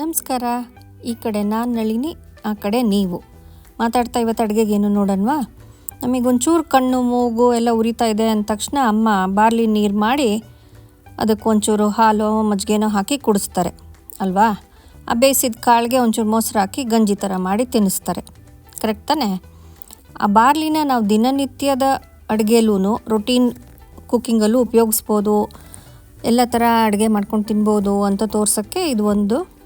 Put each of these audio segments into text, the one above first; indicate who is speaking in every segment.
Speaker 1: ನಮಸ್ಕಾರ. ಈ ಕಡೆ ನಾನು ನಳಿನಿ, ಆ ಕಡೆ ನೀವು. ಮಾತಾಡ್ತಾ ಇವತ್ತು ಅಡುಗೆಗೇನು ನೋಡೋಣವಾ? ನಮಗೊಂಚೂರು ಕಣ್ಣು, ಮೂಗು ಎಲ್ಲ ಉರಿತಾ ಇದೆ ಅಂದ ತಕ್ಷಣ ಅಮ್ಮ ಬಾರ್ಲಿ ನೀರು ಮಾಡಿ ಅದಕ್ಕೆ ಒಂಚೂರು ಹಾಲು, ಮಜ್ಜಿಗೆನೋ ಹಾಕಿ ಕುಡಿಸ್ತಾರೆ. ಅಲ್ವಾ? ಆ ಬೇಯಿಸಿದ ಕಾಳಿಗೆ ಒಂಚೂರು ಮೊಸರು ಹಾಕಿ ಗಂಜಿ ಥರ ಮಾಡಿ ತಿನ್ನಿಸ್ತಾರೆ. ಕರೆಕ್ಟ್ ತಾನೇ? ಆ ಬಾರ್ಲಿನ ನಾವು ದಿನನಿತ್ಯದ ಅಡುಗೆಲೂ ರೊಟೀನ್ ಕುಕ್ಕಿಂಗಲ್ಲೂ ಉಪಯೋಗಿಸ್ಬೋದು. ಎಲ್ಲ ಥರ ಅಡುಗೆ ಮಾಡ್ಕೊಂಡು ತಿನ್ಬೋದು ಅಂತ ತೋರ್ಸೋಕ್ಕೆ ಇದು ಒಂದು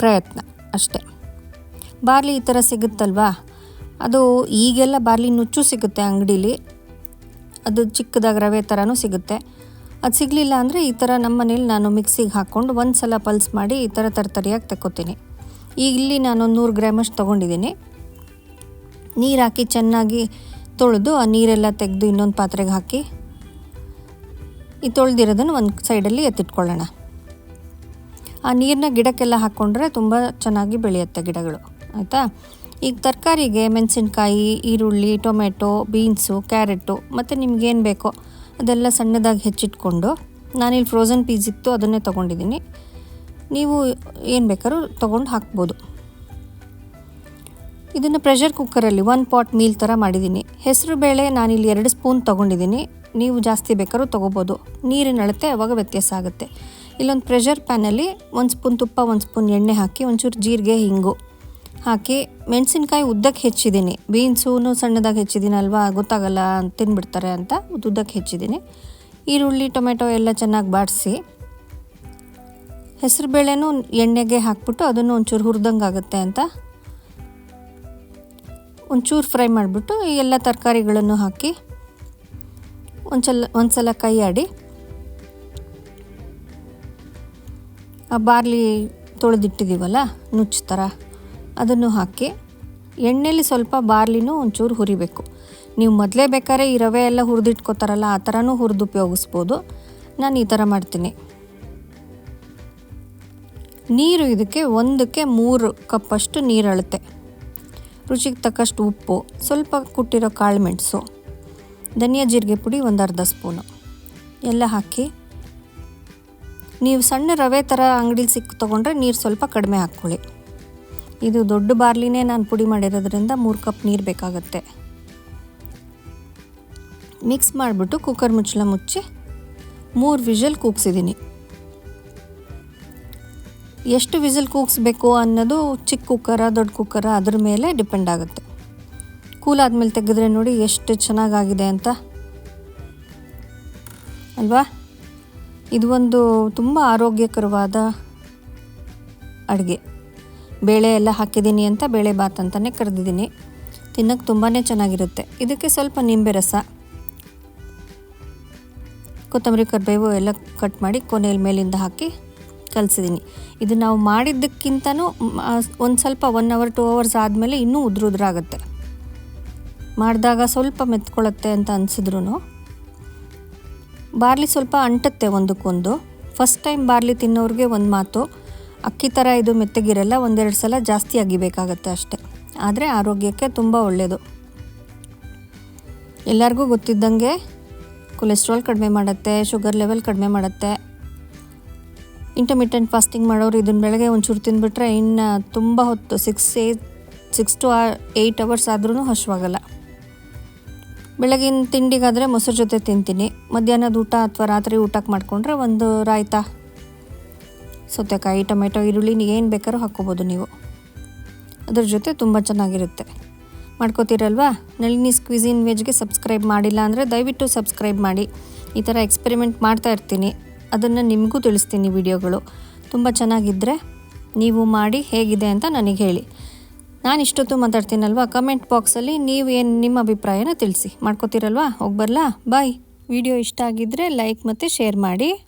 Speaker 1: ಪ್ರಯತ್ನ ಅಷ್ಟೆ. ಬಾರ್ಲಿ ಈ ಥರ ಸಿಗುತ್ತಲ್ವಾ? ಅದು ಈಗೆಲ್ಲ ಬಾರ್ಲಿ ನುಚ್ಚು ಸಿಗುತ್ತೆ ಅಂಗಡೀಲಿ. ಅದು ಚಿಕ್ಕದಾಗಿ ರವೆ ಥರನೂ ಸಿಗುತ್ತೆ. ಅದು ಸಿಗಲಿಲ್ಲ ಅಂದರೆ ಈ ಥರ ನಮ್ಮ ಮನೇಲಿ ನಾನು ಮಿಕ್ಸಿಗೆ ಹಾಕ್ಕೊಂಡು ಒಂದು ಸಲ ಪಲ್ಸ್ ಮಾಡಿ ಈ ಥರ ತರ್ತರಿಯಾಗಿ ತಗೋತೀನಿ ಈಗ ಇಲ್ಲಿ ನಾನು ನೂರು ಗ್ರಾಮಷ್ಟು ತೊಗೊಂಡಿದ್ದೀನಿ. ನೀರು ಹಾಕಿ ಚೆನ್ನಾಗಿ ತೊಳೆದು ಆ ನೀರೆಲ್ಲ ತೆಗೆದು ಇನ್ನೊಂದು ಪಾತ್ರೆಗೆ ಹಾಕಿ ಈ ತೊಳೆದಿರೋದನ್ನು ಒಂದು ಸೈಡಲ್ಲಿ ಎತ್ತಿಟ್ಕೊಳ್ಳೋಣ. ಆ ನೀರನ್ನ ಗಿಡಕ್ಕೆಲ್ಲ ಹಾಕ್ಕೊಂಡ್ರೆ ತುಂಬ ಚೆನ್ನಾಗಿ ಬೆಳೆಯುತ್ತೆ ಗಿಡಗಳು, ಆಯಿತಾ? ಈಗ ತರಕಾರಿಗೆ ಮೆಣಸಿನ್ಕಾಯಿ, ಈರುಳ್ಳಿ, ಟೊಮೆಟೊ, ಬೀನ್ಸು, ಕ್ಯಾರೆಟು, ಮತ್ತು ನಿಮಗೇನು ಬೇಕೋ ಅದೆಲ್ಲ ಸಣ್ಣದಾಗಿ ಹೆಚ್ಚಿಟ್ಕೊಂಡು ನಾನಿಲ್ಲಿ ಫ್ರೋಝನ್ ಪೀಸ್ ಇತ್ತು ಅದನ್ನೇ ತೊಗೊಂಡಿದ್ದೀನಿ. ನೀವು ಏನು ಬೇಕಾದ್ರೂ ತೊಗೊಂಡು ಹಾಕ್ಬೋದು. ಇದನ್ನು ಪ್ರೆಷರ್ ಕುಕ್ಕರಲ್ಲಿ ಒನ್ ಪಾಟ್ ಮೀಲ್ ಥರ ಮಾಡಿದ್ದೀನಿ. ಹೆಸರು ಬೇಳೆ ನಾನಿಲ್ಲಿ ಎರಡು ಸ್ಪೂನ್ ತೊಗೊಂಡಿದ್ದೀನಿ. ನೀವು ಜಾಸ್ತಿ ಬೇಕಾದ್ರೂ ತೊಗೋಬೋದು. ನೀರಿನ ಅಳತೆ ಅವಾಗ ವ್ಯತ್ಯಾಸ ಆಗುತ್ತೆ. ಇಲ್ಲೊಂದು ಪ್ರೆಷರ್ ಪ್ಯಾನಲ್ಲಿ ಒಂದು ಸ್ಪೂನ್ ತುಪ್ಪ, ಒಂದು ಸ್ಪೂನ್ ಎಣ್ಣೆ ಹಾಕಿ ಒಂಚೂರು ಜೀರಿಗೆ, ಹಿಂಗು ಹಾಕಿ ಮೆಣಸಿನ್ಕಾಯಿ ಉದ್ದಕ್ಕೆ ಹೆಚ್ಚಿದ್ದೀನಿ ಬೀನ್ಸೂ ಸಣ್ಣದಾಗಿ ಹೆಚ್ಚಿದ್ದೀನಿ ಅಲ್ವಾ, ಗೊತ್ತಾಗಲ್ಲ ತಿನ್ಬಿಡ್ತಾರೆ ಅಂತ ಉದ್ದಕ್ಕೆ ಹೆಚ್ಚಿದ್ದೀನಿ ಈರುಳ್ಳಿ, ಟೊಮೆಟೊ ಎಲ್ಲ ಚೆನ್ನಾಗಿ ಬಾಡಿಸಿ ಹೆಸರುಬೇಳೆನೂ ಎಣ್ಣೆಗೆ ಹಾಕ್ಬಿಟ್ಟು ಅದನ್ನು ಒಂಚೂರು ಹುರಿದಂಗೆ ಆಗುತ್ತೆ ಅಂತ ಒಂಚೂರು ಫ್ರೈ ಮಾಡಿಬಿಟ್ಟು ಈ ಎಲ್ಲ ತರಕಾರಿಗಳನ್ನು ಹಾಕಿ ಒಂದ್ಸಲ ಒಂದು ಸಲ ಕೈ ಆಡಿ ಬಾರ್ಲಿ ತೊಳೆದಿಟ್ಟಿದ್ದೀವಲ್ಲ ನುಚ್ಚು ಥರ ಅದನ್ನು ಹಾಕಿ ಎಣ್ಣೆಯಲ್ಲಿ ಸ್ವಲ್ಪ ಬಾರ್ಲಿನೂ ಒಂಚೂರು ಹುರಿಬೇಕು. ನೀವು ಮೊದಲೇ ಬೇಕಾದ್ರೆ ಈ ರವೆ ಎಲ್ಲ ಹುರಿದಿಟ್ಕೋತಾರಲ್ಲ, ಆ ಥರನೂ ಹುರಿದು ಉಪಯೋಗಿಸ್ಬೋದು. ನಾನು ಈ ಥರ ಮಾಡ್ತೀನಿ. ನೀರು ಇದಕ್ಕೆ ಒಂದಕ್ಕೆ ಮೂರು ಕಪ್ಪಷ್ಟು ನೀರು ಅಳುತ್ತೆ ರುಚಿಗೆ ತಕ್ಕಷ್ಟು ಉಪ್ಪು, ಸ್ವಲ್ಪ ಕುಟ್ಟಿರೋ ಕಾಳು ಮೆಣಸು, ಧನಿಯಾ ಜೀರಿಗೆ ಪುಡಿ ಒಂದು ಅರ್ಧ ಸ್ಪೂನು. ಎಲ್ಲ ಹಾಕಿ ನೀವು ಸಣ್ಣ ರವೆ ಥರ ಅಂಗಡಿಲಿ ಸಿಕ್ಕ ತೊಗೊಂಡ್ರೆ ನೀರು ಸ್ವಲ್ಪ ಕಡಿಮೆ ಹಾಕ್ಕೊಳ್ಳಿ. ಇದು ದೊಡ್ಡ ಬಾರ್ಲಿನೇ ನಾನು ಪುಡಿ ಮಾಡಿರೋದ್ರಿಂದ ಮೂರು ಕಪ್ ನೀರು ಬೇಕಾಗುತ್ತೆ. ಮಿಕ್ಸ್ ಮಾಡಿಬಿಟ್ಟು ಕುಕ್ಕರ್ ಮುಚ್ಚಳ ಮುಚ್ಚಿ ಮೂರು ವಿಷಲ್ ಕೂಗ್ಸಿದ್ದೀನಿ. ಎಷ್ಟು ವಿಸಿಲ್ ಕೂಗಿಸ್ಬೇಕು ಅನ್ನೋದು ಚಿಕ್ಕ ಕುಕ್ಕರ ದೊಡ್ಡ ಕುಕ್ಕರ ಅದ್ರ ಮೇಲೆ ಡಿಪೆಂಡ್ ಆಗುತ್ತೆ. ಕೂಲ್ ಆದಮೇಲೆ ತೆಗೆದ್ರೆ ನೋಡಿ ಎಷ್ಟು ಚೆನ್ನಾಗಾಗಿದೆ ಅಂತ. ಅಲ್ವಾ? ಇದು ಒಂದು ತುಂಬ ಆರೋಗ್ಯಕರವಾದ ಅಡುಗೆ. ಬೇಳೆ ಎಲ್ಲ ಹಾಕಿದ್ದೀನಿ ಅಂತ ಬೇಳೆ ಬಾತ್ ಅಂತಲೇ ಕರೆದಿದ್ದೀನಿ. ತಿನ್ನೋಕ್ಕೆ ತುಂಬಾ ಚೆನ್ನಾಗಿರುತ್ತೆ. ಇದಕ್ಕೆ ಸ್ವಲ್ಪ ನಿಂಬೆ ರಸ, ಕೊತ್ತಂಬರಿ ಕರಿಬೇವು ಎಲ್ಲ ಕಟ್ ಮಾಡಿ ಕೊನೆಯಲ್ಲಿ ಮೇಲಿಂದ ಹಾಕಿ ಕಲಸಿದ್ದೀನಿ. ಇದು ನಾವು ಮಾಡಿದ್ದಕ್ಕಿಂತನೂ ಒಂದು ಸ್ವಲ್ಪ ಒನ್ ಅವರ್ ಟೂ ಅವರ್ಸ್ ಆದಮೇಲೆ ಇನ್ನೂ ಉದುರು ಉದ್ರಾಗುತ್ತೆ ಮಾಡಿದಾಗ ಸ್ವಲ್ಪ ಮೆತ್ಕೊಳ್ಳುತ್ತೆ ಅಂತ ಅನಿಸಿದ್ರು ಬಾರ್ಲಿ ಸ್ವಲ್ಪ ಅಂಟುತ್ತೆ ಒಂದಕ್ಕೊಂದು. ಫಸ್ಟ್ ಟೈಮ್ ಬಾರ್ಲಿ ತಿನ್ನೋರಿಗೆ ಒಂದು ಮಾತು. ಅಕ್ಕಿ ಥರ ಇದು ಮೆತ್ತಗಿರಲ್ಲ, ಒಂದೆರಡು ಸಲ ಜಾಸ್ತಿ ಅಗಿಬೇಕಾಗತ್ತೆ ಅಷ್ಟೆ. ಆದರೆ ಆರೋಗ್ಯಕ್ಕೆ ತುಂಬ ಒಳ್ಳೆಯದು ಎಲ್ಲರಿಗೂ ಗೊತ್ತಿದ್ದಂಗೆ ಕೊಲೆಸ್ಟ್ರಾಲ್ ಕಡಿಮೆ ಮಾಡುತ್ತೆ ಶುಗರ್ ಲೆವೆಲ್ ಕಡಿಮೆ ಮಾಡುತ್ತೆ. ಇಂಟರ್ಮಿಟೆಂಟ್ ಫಾಸ್ಟಿಂಗ್ ಮಾಡೋರು ಇದನ್ನ ಬೆಳಗ್ಗೆ ಒಂಚೂರು ತಿಂದುಬಿಟ್ರೆ ಇನ್ನು ತುಂಬ ಹೊತ್ತು ಸಿಕ್ಸ್ ಏ ಸಿಕ್ಸ್ ಟು ಏಯ್ಟ್ ಅವರ್ಸ್ ಆದ್ರೂ ಹಶ್ವಾಗಲ್ಲ. ಬೆಳಗಿನ ತಿಂಡಿಗಾದರೆ ಮೊಸರು ಜೊತೆ ತಿಂತೀನಿ. ಮಧ್ಯಾಹ್ನದ ಊಟ ಅಥವಾ ರಾತ್ರಿ ಊಟಕ್ಕೆ ಮಾಡಿಕೊಂಡ್ರೆ ಒಂದು ರಾಯ್ತ, ಸೌತೆಕಾಯಿ, ಟೊಮೆಟೊ ಈರುಳ್ಳಿ ಏನು ಬೇಕಾದ್ರೂ ಹಾಕ್ಕೋಬೋದು ನೀವು. ಅದ್ರ ಜೊತೆ ತುಂಬ ಚೆನ್ನಾಗಿರುತ್ತೆ. ಮಾಡ್ಕೋತೀರಲ್ವಾ? ನಳಿನಿ ಸ್ಕ್ವಿಝಿನ್ ವೆಜ್ಗೆ ಸಬ್ಸ್ಕ್ರೈಬ್ ಮಾಡಿಲ್ಲ ಅಂದರೆ ದಯವಿಟ್ಟು ಸಬ್ಸ್ಕ್ರೈಬ್ ಮಾಡಿ. ಈ ಥರ ಎಕ್ಸ್ಪೆರಿಮೆಂಟ್ ಮಾಡ್ತಾ ಇರ್ತೀನಿ. ಅದನ್ನು ನಿಮಗೂ ತಿಳಿಸ್ತೀನಿ ವಿಡಿಯೋಗಳು. ತುಂಬ ಚೆನ್ನಾಗಿದ್ದರೆ ನೀವು ಮಾಡಿ ಹೇಗಿದೆ ಅಂತ ನನಗೆ ಹೇಳಿ. ನಾನು ಇಷ್ಟೊತ್ತು ಮಾತಾಡ್ತೀನಲ್ವಾ? ಕಮೆಂಟ್ ಬಾಕ್ಸಲ್ಲಿ ನೀವು ಏನು ನಿಮ್ಮ ಅಭಿಪ್ರಾಯನ ತಿಳಿಸಿ. ಮಾಡ್ಕೋತೀರಲ್ವಾ? ಹೋಗಿ ಬರಲಾ? ಬಾಯ್ ವಿಡಿಯೋ ಇಷ್ಟ ಆಗಿದ್ದರೆ ಲೈಕ್ ಮತ್ತು ಶೇರ್ ಮಾಡಿ.